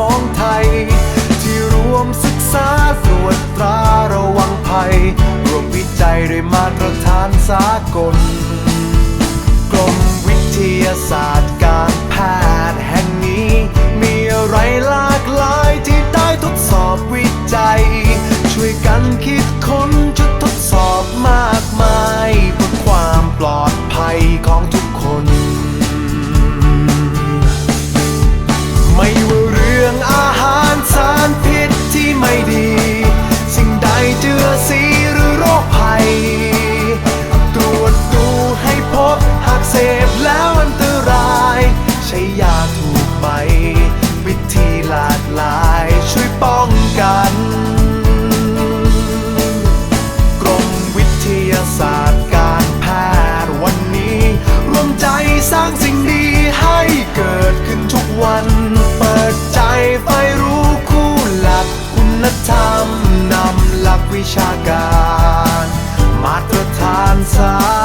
ของไทย ที่รวมศึกษาตรวจตราระวังภัย รวมวิจัยด้วยมาตรฐานสากล กรมวิทยาศาสตร์การแพทย์แห่งนี้ มีอะไรหลากหลายที่ได้ทดสอบวิจัย ช่วยกันคิดค้นจุด วันเปิดใจไฟรู้คู่หลักคุณธรรมนำหลักวิชาการ มาตรฐานสา